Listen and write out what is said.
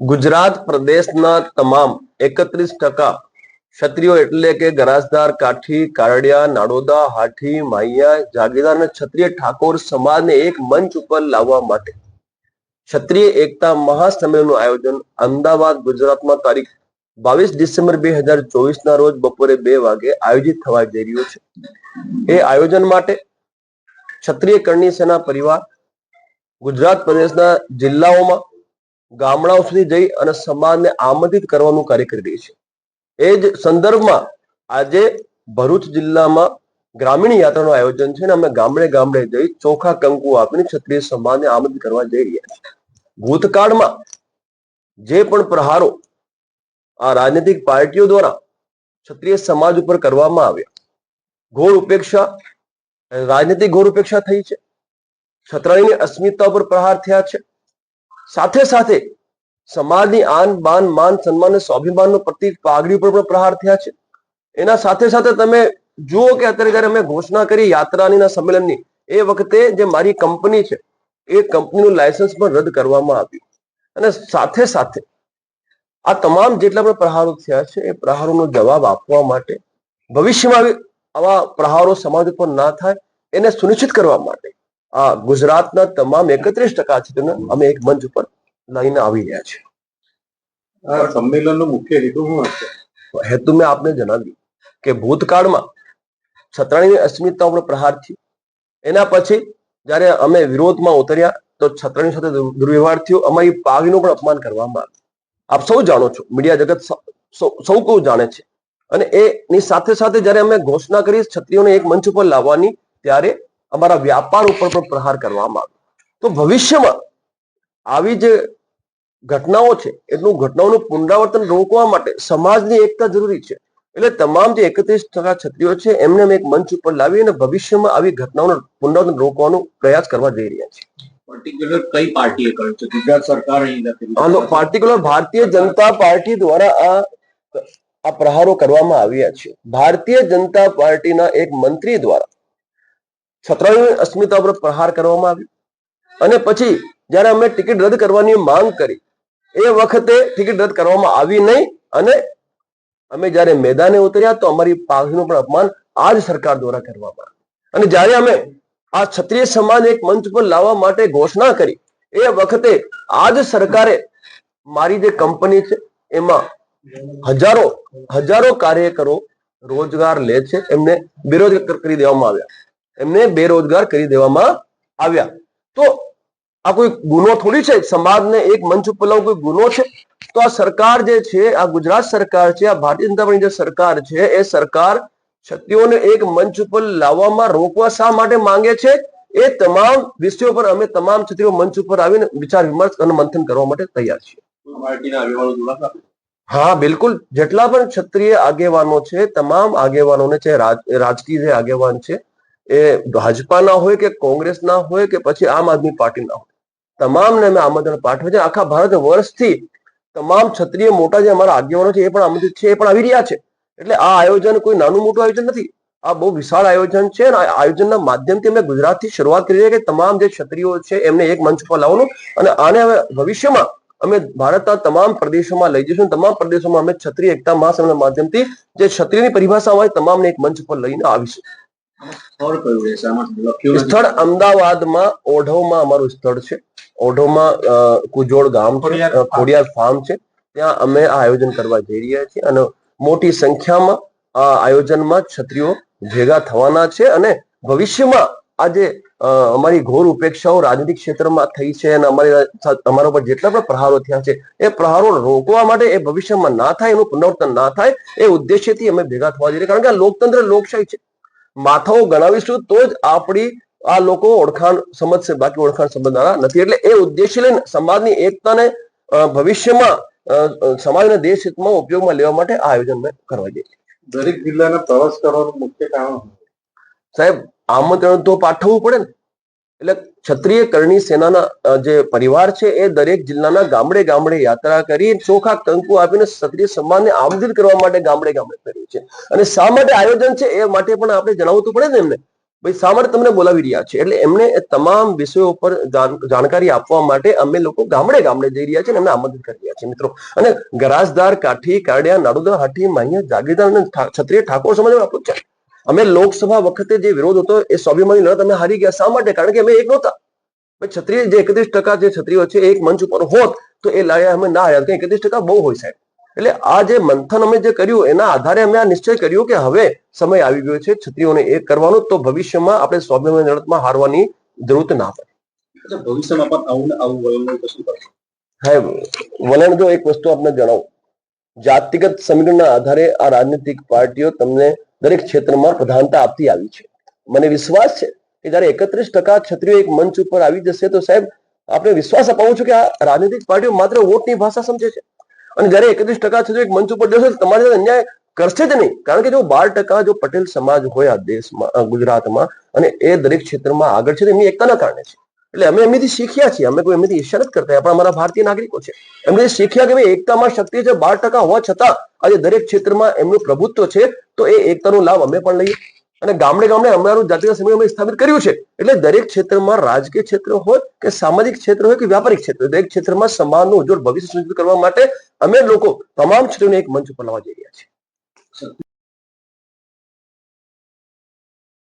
ગુજરાત પ્રદેશના તમામ એકત્રીસ ટકા ક્ષત્રિયો એટલે કે ગરાસદાર કાઠી, કારડિયા, નાડોદા, હાઠી, માહિયા, જાગીરદાર અને ક્ષત્રિય ઠાકોર સમાજને એક મંચ ઉપર લાવવા માટે ક્ષત્રિય એકતા મહાસંમેલનનું આયોજન અમદાવાદ ગુજરાતમાં તારીખ બાવીસ ડિસેમ્બર બે હજાર ચોવીસના રોજ બપોરે બે વાગે આયોજિત થવા જઈ રહ્યું છે. એ આયોજન માટે ક્ષત્રિય કરણી સેના પરિવાર ગુજરાત પ્રદેશના જિલ્લાઓમાં ગામડાઓ સુધી જઈ અને સમાજને આમંત્રિત કરવાનું કાર્ય કરી રહી છે. એ જ સંદર્ભમાં આજે ભરૂચ જિલ્લામાં ગ્રામીણ યાત્રાનું આયોજન છે અને અમે ગામડે ગામડે જઈ ચોખા, કંકુ આપીને ક્ષત્રિય સમાજને આમંત્રિત કરવા જઈ રહ્યા છીએ. ભૂતકાળમાં જે પણ પ્રહારો આ રાજનૈતિક પાર્ટીઓ દ્વારા ક્ષત્રિય સમાજ ઉપર કરવામાં આવ્યા, ઘોર ઉપેક્ષા, રાજનીતિક ઘોર ઉપેક્ષા થઈ છે. ક્ષત્રિયની અસ્મિતા ઉપર પ્રહાર થયા છે. સાથે સાથે સમાજની આન, બાન, માન, સન્માન અને સ્વાભિમાનનો પ્રતિક પાઘડી ઉપર પણ પ્રહાર થયા છે. એના સાથે સાથે તમે જુઓ કે અત્યારે જયારે અમે ઘોષણા કરી યાત્રાની સંમેલનની, એ વખતે જે મારી કંપની છે, એ કંપનીનું લાયસન્સ પણ રદ કરવામાં આવ્યું. અને સાથે સાથે આ તમામ જેટલા પણ પ્રહારો થયા છે, એ પ્રહારોનો જવાબ આપવા માટે ભવિષ્યમાં આવા પ્રહારો સમાજ ઉપર ના થાય, એને સુનિશ્ચિત કરવા માટે આ ગુજરાતના તમામ એકત્રીસ ટકા છે તેને અમે એક મંચ ઉપર લઈને આવી રહ્યા છીએ. આ સંમેલનનો મુખ્ય હેતુ શું હશે? હેતુ મેં આપને જણાવ્યું કે ભૂતકાળમાં છત્રાણીની અસ્મિતા ઉપર પ્રહાર થયો. એના પછી જ્યારે અમે વિરોધમાં ઉતર્યા તો છત્રાણી સાથે દુર- દુર્વ્યવહાર થયો. અમારી પાઘડીનું પણ અપમાન કરવામાં આવ્યું. આપ સૌ જાણો છો મીડિયા જગત સૌ કોઈ જાણે છે. અને એની સાથે સાથે જ્યારે અમે ઘોષણા કરી છત્રીઓને એક મંચ ઉપર લાવવાની ત્યારે અમારા વ્યાપાર ઉપર પણ પ્રહાર કરવામાં આવ્યો. તો ભવિષ્યમાં આવી જે ઘટનાઓ છે એટલું ઘટનાઓનું પુનરાવર્તન રોકવા માટે સમાજની એકતા જરૂરી છે. એટલે તમામ જે એકત્રીસ ટકા છત્રીઓ છે એમને અમે એક મંચ ઉપર લાવી અને ભવિષ્યમાં આવી ઘટનાઓનું પુનરાવર્તન રોકવાનો પ્રયાસ કરવા જઈ રહ્યા છીએ. પર્ટિક્યુલર કઈ પાર્ટીએ કર્યું છે? ગુજરાત સરકાર પાર્ટિક્યુલર ભારતીય જનતા પાર્ટી દ્વારા આ આ પ્રહારો કરવામાં આવ્યા છે. ભારતીય જનતા પાર્ટીના એક મંત્રી દ્વારા છત્રાણીની અસ્મિતા પર પ્રહાર કરવામાં આવ્યો. અને પછી જ્યારે અમે ટિકિટ રદ કરવાની માંગ કરી, એ વખતે ટિકિટ રદ કરવામાં આવી નહીં અને અમે જ્યારે મેદાને ઉતર્યા તો અમારી પાઘડીનું પણ અપમાન આ જ સરકાર દ્વારા કરવામાં આવ્યું. અને જ્યારે અમે આ ક્ષત્રિય સમાજ એક મંચ પર લાવવા માટે ઘોષણા કરી, એ વખતે આ જ સરકારે મારી જે કંપની છે, એમાં હજારો હજારો કાર્યકરો રોજગાર લે છે, એમને બેરોજગાર કરી દેવામાં આવ્યા. એમને બેરોજગાર કરી દેવામાં આવ્યા. તો આ કોઈ ગુનો થોડી છે? સમાજને એક મંચ ઉપર લાવવું કોઈ ગુનો છે? તો આ સરકાર જે છે આ ગુજરાત સરકાર છે આ ભારતીય જનતા પાર્ટી જે સરકાર છે એ સરકાર ક્ષત્રિયોને એક મંચ ઉપર લાવવામાં રોકવા શા માટે માંગે છે? એ તમામ વિષયો પર અમે તમામ ક્ષત્રિયો મંચ ઉપર આવીને વિચાર વિમર્શ અને મંથન કરવા માટે તૈયાર છીએ. હા બિલકુલ. જેટલા પણ ક્ષત્રિય આગેવાનો છે તમામ આગેવાનોને છે રાજ- રાજકીય આગેવાન છે એ ભાજપાના હોય કે કોંગ્રેસના હોય કે પછી આમ આદમી પાર્ટીના હોય. તમામને અમે આમંત્રણ પાઠવે છે. આખા ભારત વર્ષથી તમામ ક્ષત્રિય મોટા જે અમારા આગેવાનો છે એ પણ આમંત્રિત છે, એ પણ આવી રહ્યા છે. એટલે આ આયોજન કોઈ નાનું મોટું આયોજન નથી. આ બહુ વિશાળ આયોજન છે અને આયોજનના માધ્યમથી અમે ગુજરાતથી શરૂઆત કરી છે કે તમામ જે ક્ષત્રિયો છે એમને એક મંચ પર લાવવાનું અને આને હવે ભવિષ્યમાં અમે ભારતના તમામ પ્રદેશોમાં લઈ જઈશું. તમામ પ્રદેશોમાં અમે ક્ષત્રિય એકતા મહાસંઘના માધ્યમથી જે ક્ષત્રિયની પરિભાષા હોય તમામને એક મંચ પર લઈને આવીશું. સ્થળ કયું રહેશે આમાં લખ્યું સ્થળ અમદાવાદમાં ઓઢવમાં અમારું સ્થળ છે. ઓઢવમાં કુજોડ ગામ છે ખોડિયાર ફાર્મ. છે. ત્યાં અમે આ આયોજન કરવા જઈ રહ્યા છીએ અને મોટી સંખ્યામાં આ આયોજનમાં છત્રીઓ ભેગા થવાના છે અને ભવિષ્યમાં આજે અમારી ઘોર ઉપેક્ષાઓ રાજનીતિક ક્ષેત્રમાં થઈ છે અને અમારી અમારા ઉપર જેટલા પણ પ્રહારો થયા છે એ પ્રહારો રોકવા માટે એ ભવિષ્યમાં ના થાય એનું પુનરાવર્તન ના થાય એ ઉદ્દેશ્યથી અમે ભેગા થવા જઈએ કારણ કે આ લોકતંત્ર લોકશાહી છે. માથાઓ ગણાવીશું તો જ આપણી આ લોકો ઓળખાણ સમજશે બાકી ઓળખાણ સમજનારા નથી. એટલે એ ઉદ્દેશ્ય લઈને સમાજની એકતાને ભવિષ્યમાં સમાજના દેશ હિતમાં ઉપયોગમાં લેવા માટે આ આયોજન મેં કરવા જઈએ દરેક જિલ્લાના પ્રવાસ કરવાનું મુખ્ય કારણ? સાહેબ આમંત્રણ તો પાઠવવું પડે ને. એટલે ક્ષત્રિય કરણી સેનાના જે પરિવાર છે, એ દરેક જિલ્લાના ગામડે ગામડે યાત્રા કરી ચોખા, કંકુ આપીને ક્ષત્રિય સમાજને આમંત્રિત કરવા માટે ગામડે ગામડે કર્યું છે. અને શા માટે આયોજન છે, એ માટે પણ આપણે જણાવવું પડે ને એમને. ભાઈ, શા માટે તમને બોલાવી રહ્યા છે? એટલે એમને તમામ વિષયો પર જાણ- જાણકારી આપવા માટે અમે લોકો ગામડે ગામડે જઈ રહ્યા છીએ અને એમને આમંત્રિત કરી રહ્યા છીએ, મિત્રો. અને ગરાસદાર કાઠી, કારડિયા નાડુદા હાટી માહિયા, જાગીરદાર અને ક્ષત્રિય ઠાકોર સમાજ આપણું છે અમે લોકસભા વખતે જે વિરોધ હતો એ સ્વાભિમાની લડત અમે હારી ગયા. શા માટે? કારણ કે અમે એક નહોતા. ભાઈ જે એકત્રીસ ટકા જે છત્રીઓ છે એક મંચ ઉપર હોત તો એ લડ્યા અમે ના હાર્યા. એકત્રીસ ટકા બહુ હોય સાહેબ. એટલે આ જે મંથન અમે જે કર્યું એના આધારે અમે આ નિશ્ચય કર્યો કે હવે સમય આવી ગયો છે છત્રીઓને એક કરવાનો. તો ભવિષ્યમાં આપણે સ્વાભિમાની લડતમાં હારવાની જરૂરત ના પડે. ભવિષ્યમાં પણ આવું આવું વલણ સાહેબ વલણ જો એક વસ્તુ આપને જણાવું. જાતિગત સમીકરણના આધારે આ રાજનીતિક પાર્ટીઓ તમને દરેક ક્ષેત્રમાં પ્રધાનતા આપતી આવી છે. મને વિશ્વાસ છે કે જયારે એકત્રીસ ટકા ક્ષત્રિયો એક મંચ ઉપર આવી જશે તો સાહેબ, આપણે વિશ્વાસ અપાવું છું કે આ રાજનીતિક પાર્ટીઓ માત્ર વોટની ભાષા સમજે છે. અને જયારે એકત્રીસ ટકા ક્ષત્રિયો એક મંચ ઉપર જશે તો તમારી સાથે અન્યાય કરશે જ નહીં. કારણ કે જો બાર ટકા જો પટેલ સમાજ હોય આ દેશમાં ગુજરાતમાં, અને એ દરેક ક્ષેત્રમાં આગળ છે તો એમની એકતાના કારણે છે. એટલે અમે એમનીથી શીખ્યા છીએ. અમે કોઈ એમનીથી ઈર્ષ્યા કરતા. પણ અમારા ભારતીય નાગરિકો છે. એમને શીખ્યા કે ભાઈ એકતામાં શક્તિ છે, બાર ટકા હોવા છતાં આજે દરેક ક્ષેત્રમાં એમનું પ્રભુત્વ છે, તો એ એકતાનો લાભ અમે પણ લઈએ. અને ગામડે ગામડે અમારું જાતિગત સમય અમે સ્થાપિત કર્યું છે. એટલે દરેક ક્ષેત્રમાં રાજકીય ક્ષેત્ર હોય કે સામાજિક ક્ષેત્ર હોય કે વ્યાપારિક ક્ષેત્ર દરેક ક્ષેત્રમાં સમાનનું ઉજ્જવળ ભવિષ્ય સુનિશ્ચિત કરવા માટે અમે લોકો તમામ ક્ષેત્રોને એક મંચ ઉપર લાવવા જઈ રહ્યા છીએ.